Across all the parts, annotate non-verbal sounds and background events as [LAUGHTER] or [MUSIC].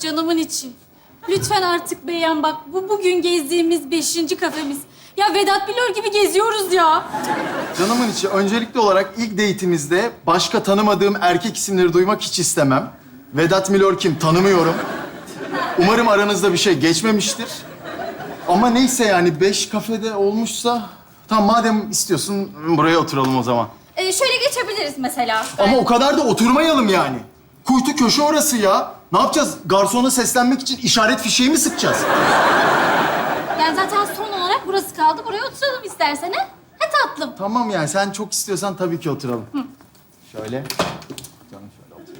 Canımın için. Lütfen artık beğen bak. Bu bugün gezdiğimiz beşinci kafemiz. Ya Vedat Bilor gibi geziyoruz ya. Canımın içi öncelikli olarak ilk date'imizde başka tanımadığım erkek isimleri duymak hiç istemem. Vedat Milor kim tanımıyorum. Umarım aranızda bir şey geçmemiştir. Ama neyse yani beş kafede olmuşsa... Tamam madem istiyorsun buraya oturalım o zaman. Ee, şöyle geçebiliriz mesela. Ama o kadar da oturmayalım yani. Kuytu köşe orası ya. Ne yapacağız? Garsona seslenmek için işaret fişeği mi sıkacağız? Yani zaten son olarak burası kaldı. Buraya oturalım istersen ha? Ha tatlım. Tamam yani sen çok istiyorsan tabii ki oturalım. Şöyle. Canım şöyle otur.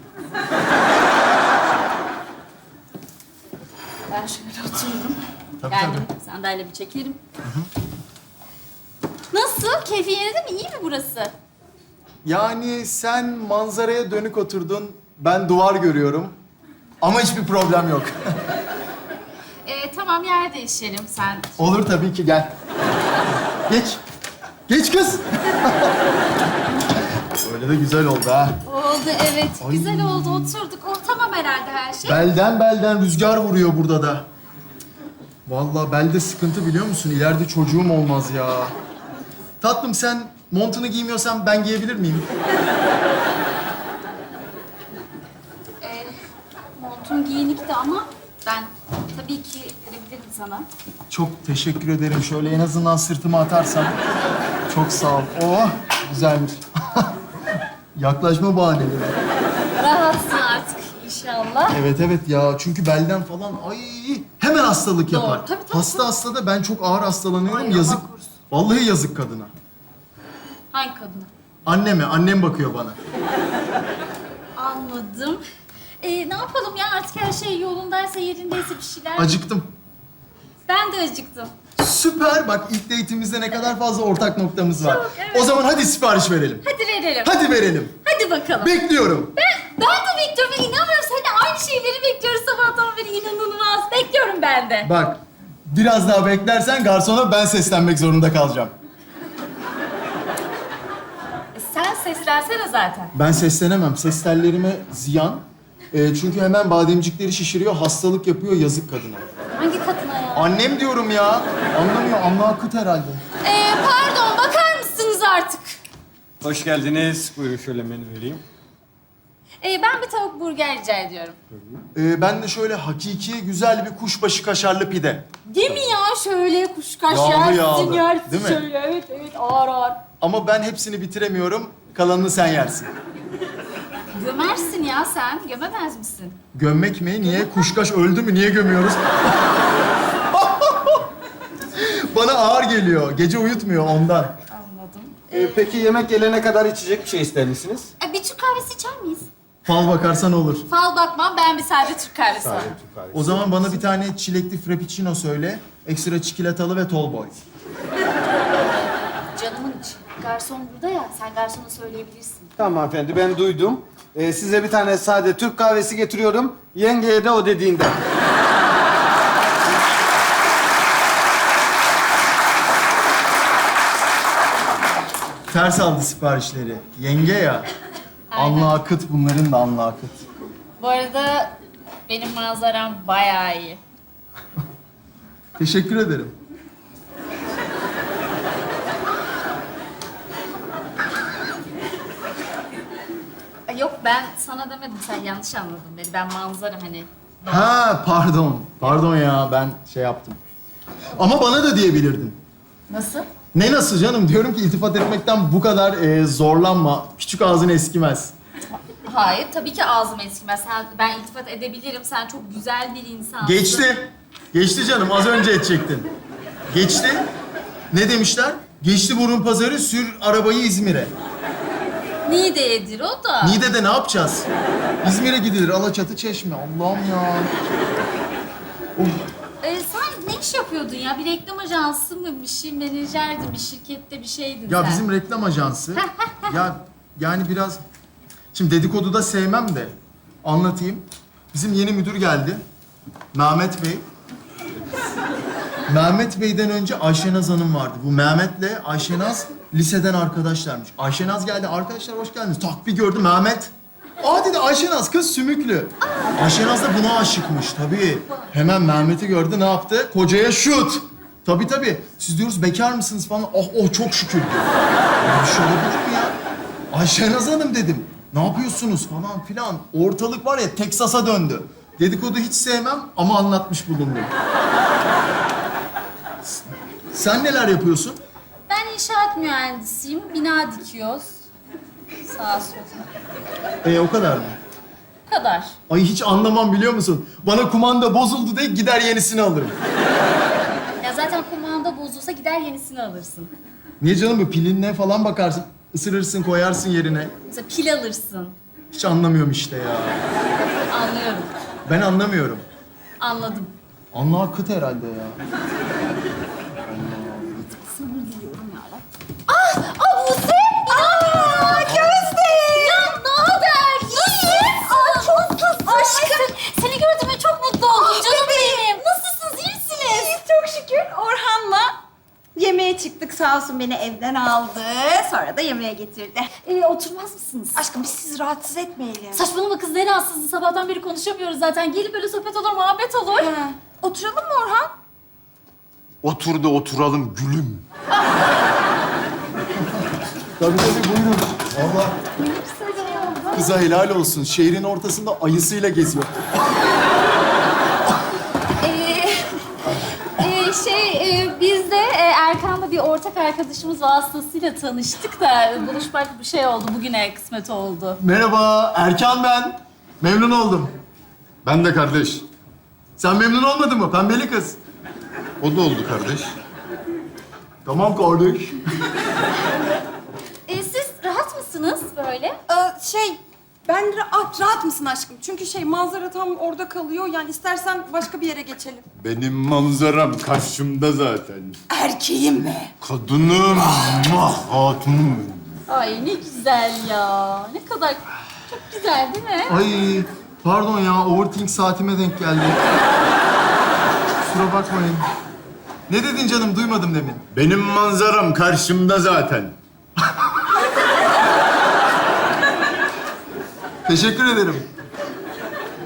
Ben şöyle otururum. Tabii, yani sandalye bir çekerim. Nasıl? Keyfi yerinde mi? İyi mi burası? Yani sen manzaraya dönük oturdun, ben duvar görüyorum. Ama hiçbir problem yok. Ee, tamam yer değişelim sen. Olur tabii ki gel. Geç. Geç kız. Böyle de güzel oldu ha. Oldu evet. Ay. Güzel oldu. Oturduk. O tamam herhalde her şey. Belden belden rüzgar vuruyor burada da. Vallahi belde sıkıntı biliyor musun? İleride çocuğum olmaz ya. Tatlım sen montunu giymiyorsan ben giyebilir miyim? Ee, montun giyinikti ama ben tabii ki verebilirim sana. Çok teşekkür ederim. Şöyle en azından sırtıma atarsan. Çok sağ ol. Oh, güzelmiş. [LAUGHS] Yaklaşma bahaneleri. Rahatsın artık inşallah. Evet evet ya çünkü belden falan ay hemen hastalık Doğru, yapar. tabii, tabii, Hasta hasta da ben çok ağır hastalanıyorum. Ay, Allah yazık. korusun. Vallahi yazık kadına. Hangi kadına? Anneme, annem bakıyor bana. Anladım. Ee, ne yapalım ya artık her şey yolundaysa yerindeyse bir şeyler. Acıktım. Ben de acıktım. Süper. Bak ilk date'imizde ne kadar fazla ortak noktamız var. Çok, evet. O zaman hadi sipariş verelim. Hadi verelim. Hadi verelim. Hadi bakalım. Bekliyorum. Ben, ben de bekliyorum. Ben inanmıyorum. Sen de aynı şeyleri bekliyoruz sabahtan beri. inanılmaz. Bekliyorum ben de. Bak biraz daha beklersen garsona ben seslenmek zorunda kalacağım. E, sen seslensene zaten. Ben seslenemem. Ses tellerime ziyan. Ee, çünkü hemen bademcikleri şişiriyor, hastalık yapıyor, yazık kadına. Hangi kadına ya? Annem diyorum ya. Anlamıyor, anla akıt herhalde. Ee, pardon bakar mısınız artık? Hoş geldiniz. Buyurun şöyle menü vereyim. Ee, ben bir tavuk burger rica ediyorum. Ee, ben de şöyle hakiki güzel bir kuşbaşı kaşarlı pide. Değil mi ya? Şöyle kuşkaş Yağlı yersin, yağlı, yersin değil mi? şöyle. Evet, evet. Ağır ağır. Ama ben hepsini bitiremiyorum. Kalanını sen yersin. Gömersin ya sen. Gömemez misin? Gömmek mi? Niye? Kuşkaş öldü mü? Niye gömüyoruz? [LAUGHS] Bana ağır geliyor. Gece uyutmuyor ondan. Anladım. Ee, peki yemek gelene kadar içecek bir şey ister misiniz? E, bir Türk kahvesi içer miyiz? Fal bakarsan olur. Fal bakmam. Ben bir sade Türk kahvesi alayım. Türk kahvesi. O zaman bana bir tane çilekli frappuccino söyle. Ekstra çikolatalı ve tall boy. Canımın içi. Garson burada ya. Sen garsona söyleyebilirsin. Tamam hanımefendi ben duydum. Ee, size bir tane sade Türk kahvesi getiriyorum. Yengeye de o dediğinde. Ters aldı siparişleri. Yenge ya. Anla akıt bunların da anla akıt. Bu arada benim manzaram bayağı iyi. Teşekkür ederim. Yok ben sana demedim. Sen yanlış anladın beni. Ben manzara hani. Ha pardon. Pardon ya ben şey yaptım. Ama bana da diyebilirdin. Nasıl? Ne nasıl canım? Diyorum ki iltifat etmekten bu kadar e, zorlanma. Küçük ağzın eskimez. Hayır tabii ki ağzım eskimez. Sen, ben iltifat edebilirim. Sen çok güzel bir insansın. Geçti. Geçti canım. Az önce edecektin. Geçti. Ne demişler? Geçti burun pazarı sür arabayı İzmir'e. Niğde'yedir o da. Niğde'de ne yapacağız? İzmir'e gidilir. Alaçatı, Çeşme. Allah'ım ya. Ee, sen ne iş yapıyordun ya? Bir reklam ajansı mı? Bir şey menajerdin, bir şirkette bir şeydin Ya sen. bizim reklam ajansı. ya yani biraz... Şimdi dedikodu da sevmem de. Anlatayım. Bizim yeni müdür geldi. Mehmet Bey. Mehmet Bey'den önce Ayşenaz Hanım vardı. Bu Mehmet'le Ayşenaz liseden arkadaşlarmış. Ayşenaz geldi. Arkadaşlar hoş geldiniz. Tak bir gördü Mehmet. Aa dedi Ayşenaz kız sümüklü. Ayşenaz da buna aşıkmış tabii. Hemen Mehmet'i gördü ne yaptı? Kocaya şut. Tabii tabii. Siz diyoruz bekar mısınız falan. Oh oh çok şükür. Bir şey olabilir mi ya? Ayşenaz Hanım dedim. Ne yapıyorsunuz falan filan. Ortalık var ya Teksas'a döndü. Dedikodu hiç sevmem ama anlatmış bulundum. Sen neler yapıyorsun? Ben inşaat mühendisiyim. Bina dikiyoruz. Sağa sola. E o kadar mı? Bu kadar. Ay hiç anlamam biliyor musun? Bana kumanda bozuldu de gider yenisini alırım. Ya zaten kumanda bozulsa gider yenisini alırsın. Niye canım bu pilinle falan bakarsın. Isırırsın koyarsın yerine. Mesela pil alırsın. Hiç anlamıyorum işte ya. Anlıyorum. Ben anlamıyorum. Anladım. Anla akıt herhalde ya. Aa Buse! Aa Gözde! Ya ne haber? İyiyiz. Aa çok tatlısın. Aşkım seni gördüğüme çok mutlu oldum. Canım benim. Nasılsınız? İyi misiniz? İyiyiz çok şükür. Orhan'la yemeğe çıktık. Sağ olsun beni evden aldı. Sonra da yemeğe getirdi. Ee, oturmaz mısınız? Aşkım biz sizi rahatsız etmeyelim. Saçmalama kız ne rahatsızlığı. Sabahtan beri konuşamıyoruz zaten. Gelin böyle sohbet olur, muhabbet olur. Ha. Oturalım mı Orhan? Otur da oturalım gülüm. Tabii tabii buyurun. Allah. Kıza helal olsun. Şehrin ortasında ayısıyla geziyor. Ee, şey, e, biz de e, bir ortak arkadaşımız vasıtasıyla tanıştık da buluşmak bir şey oldu. Bugüne kısmet oldu. Merhaba, Erkan ben. Memnun oldum. Ben de kardeş. Sen memnun olmadın mı? Pembeli kız. O da oldu kardeş. Tamam kardeş. Ee, siz rahat mısınız böyle? Ee, şey, ben rahat, rahat mısın aşkım? Çünkü şey manzara tam orada kalıyor. Yani istersen başka bir yere geçelim. Benim manzaram karşımda zaten. Erkeğim be. Kadınım, mah hatunum. Ay ne güzel ya. Ne kadar çok güzel değil mi? Ay pardon ya overthink saatime denk geldi. Kusura bakmayın. Ne dedin canım duymadım demin. Benim manzaram karşımda zaten. [LAUGHS] Teşekkür ederim.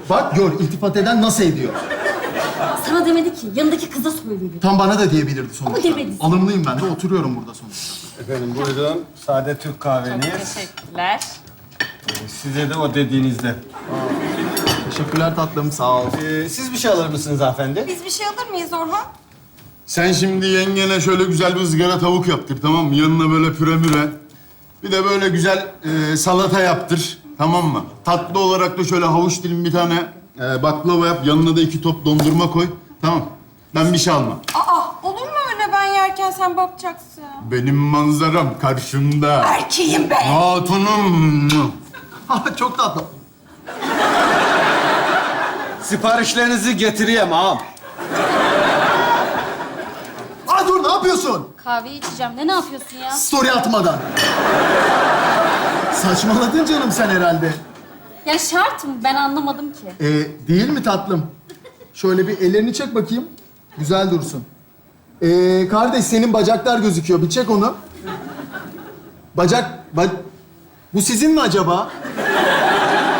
Bak gör iltifat eden nasıl ediyor. Sana demedi ki. Yanındaki kıza söyledi. Tam bana da diyebilirdi sonuçta. Ama demedi. Alımlıyım ben de oturuyorum burada sonuçta. Efendim buyurun. Sade Türk kahveniz. Teşekkürler. Size de o dediğinizde. Teşekkürler tatlım sağ ol. Ee, siz bir şey alır mısınız hanımefendi? Biz bir şey alır mıyız Orhan? Sen şimdi yengene şöyle güzel bir ızgara tavuk yaptır tamam mı? Yanına böyle püre müre. Bir de böyle güzel e, salata yaptır. Tamam mı? Tatlı olarak da şöyle havuç dilim bir tane e, baklava yap. Yanına da iki top dondurma koy. Tamam. Ben bir şey almam. Aa, olur mu öyle ben yerken sen bakacaksın? Benim manzaram karşımda. Erkeğim be. Hatunum. Çok tatlı. Siparişlerinizi getireyim ağam. Aa dur ne yapıyorsun? Kahve içeceğim. Ne ne yapıyorsun ya? Story atmadan. Saçmaladın canım sen herhalde. Ya şart mı? Ben anlamadım ki. Ee, değil mi tatlım? Şöyle bir ellerini çek bakayım. Güzel dursun. Ee, kardeş senin bacaklar gözüküyor. Bir çek onu. Bacak... Ba- Bu sizin mi acaba?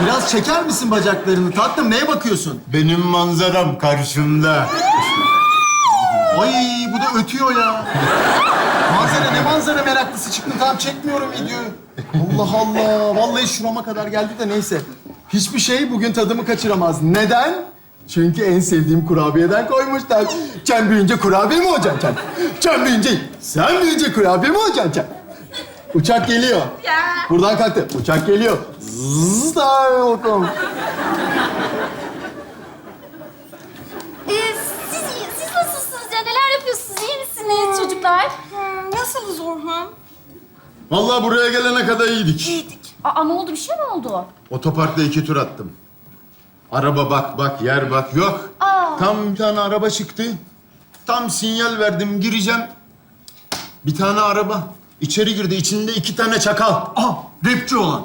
Biraz çeker misin bacaklarını? Tatlım neye bakıyorsun? Benim manzaram karşımda. Ay bu da ötüyor ya. Manzara ne manzara meraklısı çıktın. Tamam çekmiyorum videoyu. Allah Allah. Vallahi şurama kadar geldi de neyse. Hiçbir şey bugün tadımı kaçıramaz. Neden? Çünkü en sevdiğim kurabiyeden koymuşlar. Sen büyüyünce kurabiye mi olacaksın sen? Sen büyüyünce, sen büyüyünce kurabiye mi olacaksın sen? Uçak geliyor. Buradan kalktı. Uçak geliyor. Zzz, daha bakalım. Ee, siz, siz nasılsınız ya? Neler yapıyorsunuz? İyi misiniz çocuklar? Hmm, nasılız Orhan? Vallahi buraya gelene kadar iyiydik. İyiydik. Aa ne oldu? Bir şey mi oldu? Otoparkta iki tur attım. Araba bak bak, yer bak yok. Aa. Tam bir tane araba çıktı. Tam sinyal verdim, gireceğim. Bir tane araba içeri girdi. içinde iki tane çakal. Ah, rapçi olan.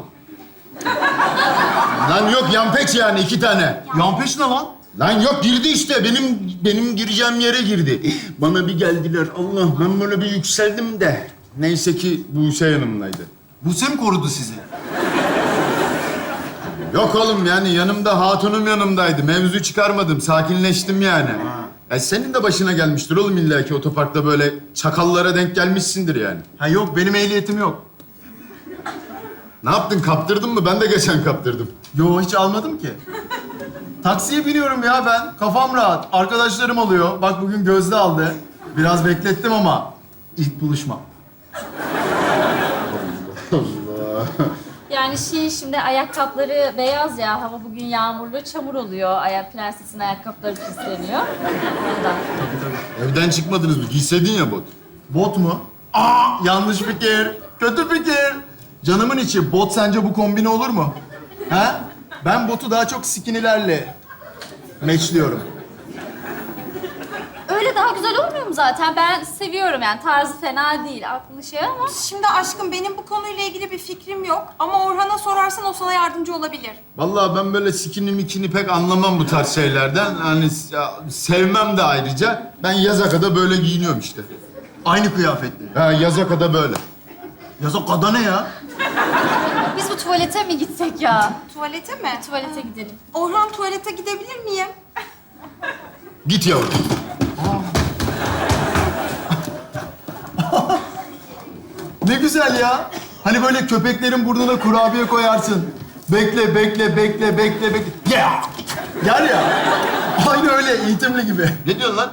Lan yok yampeç yani iki tane. Yampeş ne lan? Lan yok girdi işte. Benim benim gireceğim yere girdi. Bana bir geldiler. Allah ben böyle bir yükseldim de. Neyse ki Buse yanımdaydı. Buse mi korudu sizi? Yok oğlum yani yanımda hatunum yanımdaydı. Mevzu çıkarmadım. Sakinleştim yani. Ya senin de başına gelmiştir oğlum illa ki otoparkta böyle çakallara denk gelmişsindir yani. Ha yok benim ehliyetim yok. Ne yaptın kaptırdın mı? Ben de geçen kaptırdım. Yo hiç almadım ki. Taksiye biniyorum ya ben. Kafam rahat. Arkadaşlarım oluyor. Bak bugün Gözde aldı. Biraz beklettim ama ilk buluşma. [LAUGHS] Yani şey şimdi ayakkabıları beyaz ya. Hava bugün yağmurlu, çamur oluyor. Ayak prensesin ayakkabıları pisleniyor. Evden çıkmadınız mı? Giyseydin ya bot. Bot mu? Aa yanlış fikir. Kötü fikir. Canımın içi bot sence bu kombine olur mu? Ha? Ben botu daha çok skinilerle meçliyorum. Öyle daha güzel olmuyor mu zaten? Ben seviyorum yani. Tarzı fena değil. Aklını şey ama... Şimdi aşkım benim bu konuyla ilgili bir fikrim yok. Ama Orhan'a sorarsan o sana yardımcı olabilir. Vallahi ben böyle sikini mikini pek anlamam bu tarz şeylerden. Hani sevmem de ayrıca. Ben yazakada böyle giyiniyorum işte. Aynı kıyafetli. Ha yazakada böyle. Yaza kada ne ya? Biz bu tuvalete mi gitsek ya? Tuvalete mi? Tuvalete gidelim. Orhan tuvalete gidebilir miyim? Git yavrum. [LAUGHS] Ne güzel ya. Hani böyle köpeklerin burnuna kurabiye koyarsın. Bekle, bekle, bekle, bekle, bekle. Yeah! Yer ya. [LAUGHS] Aynı öyle, eğitimli gibi. Ne diyorsun lan?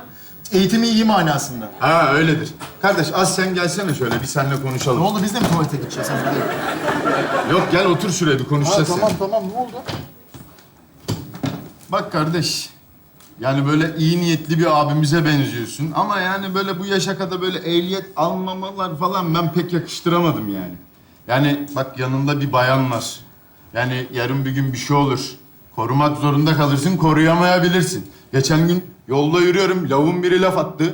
Eğitimi iyi manasında. Ha öyledir. Kardeş az sen gelsene şöyle bir seninle Ne konuşalım. oldu, biz de mi tuvalete gideceğiz? Hadi gidelim. Yok gel otur şuraya bir Ha, konuşacağız. tamam, tamam. Ne oldu? Bak kardeş. Yani böyle iyi niyetli bir abimize benziyorsun. Ama yani böyle bu yaşa kadar böyle ehliyet almamalar falan ben pek yakıştıramadım yani. Yani bak yanında bir bayan var. Yani yarın bir gün bir şey olur. Korumak zorunda kalırsın, koruyamayabilirsin. Geçen gün yolda yürüyorum, lavun biri laf attı.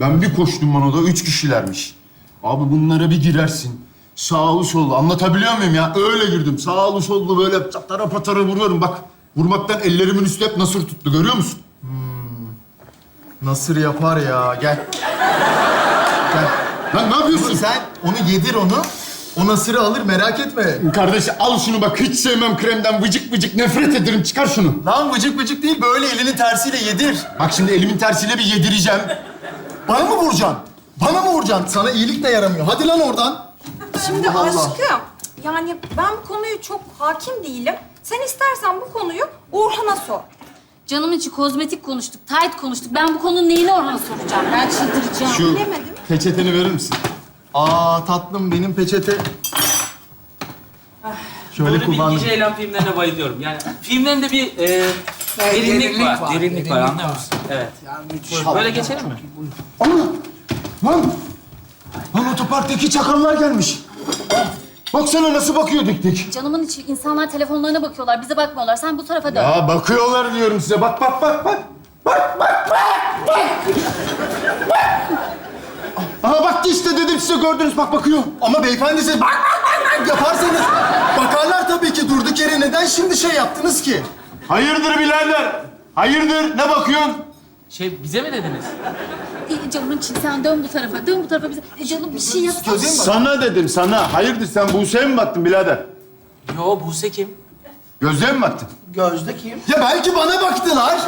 Ben bir koştum bana da üç kişilermiş. Abi bunlara bir girersin. Sağlı sollu anlatabiliyor muyum ya? Öyle girdim. Sağlı sollu böyle patara patara vuruyorum. Bak vurmaktan ellerimin üstü hep nasır tuttu görüyor musun? Nasır yapar ya. Gel. Gel. Lan ne yapıyorsun? Sen onu yedir onu. O nasırı alır merak etme. Kardeş al şunu bak hiç sevmem kremden vıcık vıcık nefret ederim çıkar şunu. Lan vıcık vıcık değil böyle elinin tersiyle yedir. Bak şimdi elimin tersiyle bir yedireceğim. Bana mı vuracaksın? Bana mı vuracaksın? Sana iyilik de yaramıyor. Hadi lan oradan. Şimdi Allah. aşkım, yani ben bu konuyu çok hakim değilim. Sen istersen bu konuyu Orhan'a sor. Canımın içi kozmetik konuştuk, tight konuştuk. Ben bu konunun neyini Orhan'a soracağım? Ben çıldıracağım. Şu Bilemedim. peçeteni verir misin? Aa tatlım benim peçete. Şöyle Böyle kullandım. gece eğlen filmlerine bayılıyorum. Yani filmlerinde bir e, derinlik, var. Derinlik var, anlıyor musun? Evet. Böyle geçelim mi? Ana! Lan! Lan otoparktaki çakallar gelmiş. Baksana nasıl bakıyor dik dik. Canımın içi insanlar telefonlarına bakıyorlar, bize bakmıyorlar. Sen bu tarafa dön. Ya bakıyorlar diyorum size. Bak bak bak bak. Bak bak bak bak. Aha baktı işte dedim size gördünüz bak bakıyor. Ama beyefendi siz bak bak bak bak yaparsanız bakarlar tabii ki durduk yere neden şimdi şey yaptınız ki? Hayırdır birader? Hayırdır? Ne bakıyorsun? Şey, bize mi dediniz? E, Canımın içi sen dön bu tarafa, dön bu tarafa bize. E, canım bir şey yapsana. Sana dedim sana. Hayırdır sen Buse'ye mi baktın birader? Yo, Buse kim? Gözlüğe mi baktın? Ya belki bana baktılar.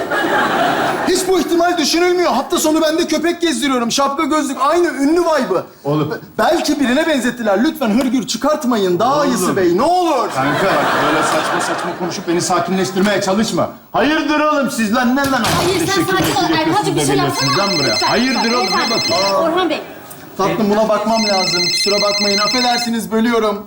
Hiç bu ihtimal düşünülmüyor. Hafta sonu ben de köpek gezdiriyorum. Şapka gözlük aynı ünlü vibe'ı. Oğlum. Be- Belki birine benzettiler. Lütfen hırgür çıkartmayın. Daha Oğlum. iyisi bey ne olur. Kanka bak böyle saçma saçma konuşup beni sakinleştirmeye çalışma. Hayırdır oğlum siz lan ne lan? Hayır sen sakin ol. Erkan'cığım bir şey yapsana. Lan buraya. Lütfen, Hayırdır lütfen, oğlum ne beyefendi. bakıyorsun? Orhan Bey, Tatlım buna bakmam lazım. Kusura bakmayın. Affedersiniz bölüyorum.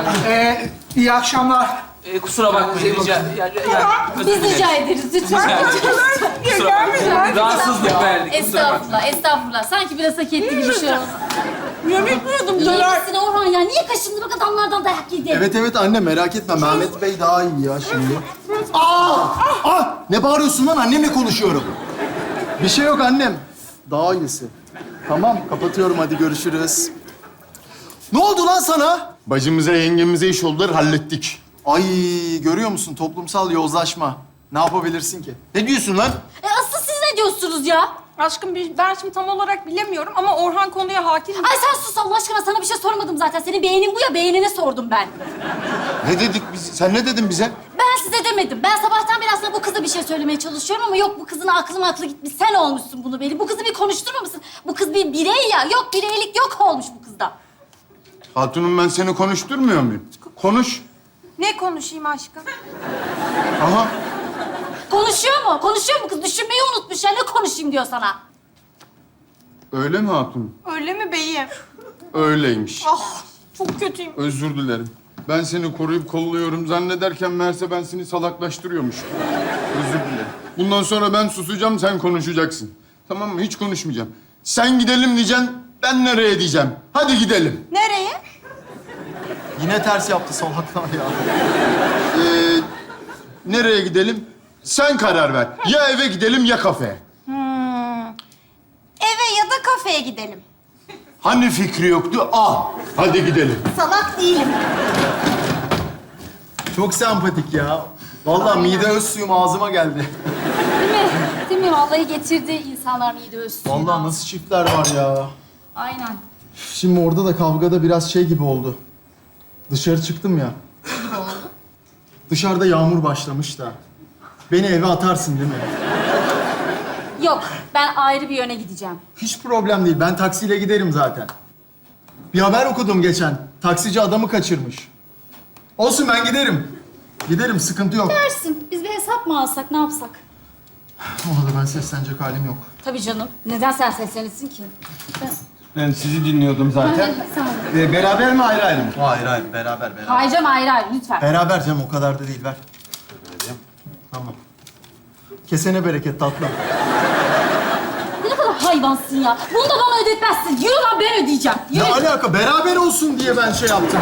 Olsun. Ee, iyi akşamlar. Ee, kusura bakmayın. Rica, ya, ya, ya, özür Biz dilerim. rica ederiz lütfen. Rica ederim. Kusura bakmayın. Rahatsızlık verdik. Kusura bakmayın. Estağfurullah, estağfurullah. Sanki biraz hak etti gibi şey oldu. Yemek İyi misin Orhan ya? Niye kaşındın bak adamlardan dayak yedi? Evet evet anne merak etme. Mehmet Bey daha iyi ya şimdi. Aa! Ah! Ne bağırıyorsun lan? Annemle konuşuyorum. Bir şey yok annem. Daha iyisi. Tamam kapatıyorum hadi görüşürüz. Ne oldu lan sana? Bacımıza yengemize iş oldular hallettik. Ay görüyor musun toplumsal yozlaşma. Ne yapabilirsin ki? Ne diyorsun lan? E asıl siz ne diyorsunuz ya? Aşkım bir- ben şimdi tam olarak bilemiyorum ama Orhan konuya hakim. Ay sen sus Allah aşkına sana bir şey sormadım zaten. Senin beğenin bu ya beğenine sordum ben. Ne dedik biz? Sen ne dedin bize? Ben size demedim. Ben sabahtan beri aslında bu kıza bir şey söylemeye çalışıyorum ama yok bu kızın aklı maklı gitmiş. Sen olmuşsun bunu beni. Bu kızı bir konuşturmamışsın. Bu kız bir birey ya. Yok bireylik yok olmuş bu kızda. Hatunum ben seni konuşturmuyor muyum? Konuş. Ne konuşayım aşkım? Aha. Konuşuyor mu? Konuşuyor mu kız? Düşünmeyi unutmuş ya. Ne konuşayım diyor sana. Öyle mi Hatun? Öyle mi beyim? Öyleymiş. Ah çok kötüyüm. Özür dilerim. Ben seni koruyup kolluyorum zannederken meğerse ben seni salaklaştırıyormuş. Özür dilerim. Bundan sonra ben susacağım, sen konuşacaksın. Tamam mı? Hiç konuşmayacağım. Sen gidelim diyeceksin, ben nereye diyeceğim. Hadi gidelim. Nereye? Yine ters yaptı salaklar ya. Ee, nereye gidelim? Sen karar ver. Ya eve gidelim ya kafeye. Eve ya da kafeye gidelim. Hani fikri yoktu? Al. Hadi gidelim. Salak değilim. Çok sempatik ya. Vallahi mide öz suyum ağzıma geldi. Değil mi? Değil mi? Vallahi getirdi insanlar mide ölsün. Vallahi nasıl çiftler var ya. Aynen. Şimdi orada da kavgada biraz şey gibi oldu. Dışarı çıktım ya. Dışarıda yağmur başlamış da. Beni eve atarsın değil mi? Yok, ben ayrı bir yöne gideceğim. Hiç problem değil. Ben taksiyle giderim zaten. Bir haber okudum geçen. Taksici adamı kaçırmış. Olsun ben giderim. Giderim sıkıntı yok. Dersin, biz bir hesap mı alsak, ne yapsak? Ona da ben seslenecek halim yok. Tabii canım. Neden sen seslenirsin ki? Ben... Ben sizi dinliyordum zaten. [LAUGHS] Sen... Ee, beraber mi ayrı ayrı mı? Hayır hayır beraber beraber. Hayır canım, ayrı ayrı lütfen. Beraber canım o kadar da değil ver. Tamam. Kesene bereket tatlım. Ne kadar hayvansın ya. Bunu da bana ödetmezsin. Yürü lan ben ödeyeceğim. Ne Yürü. alaka? Beraber olsun diye ben şey yaptım.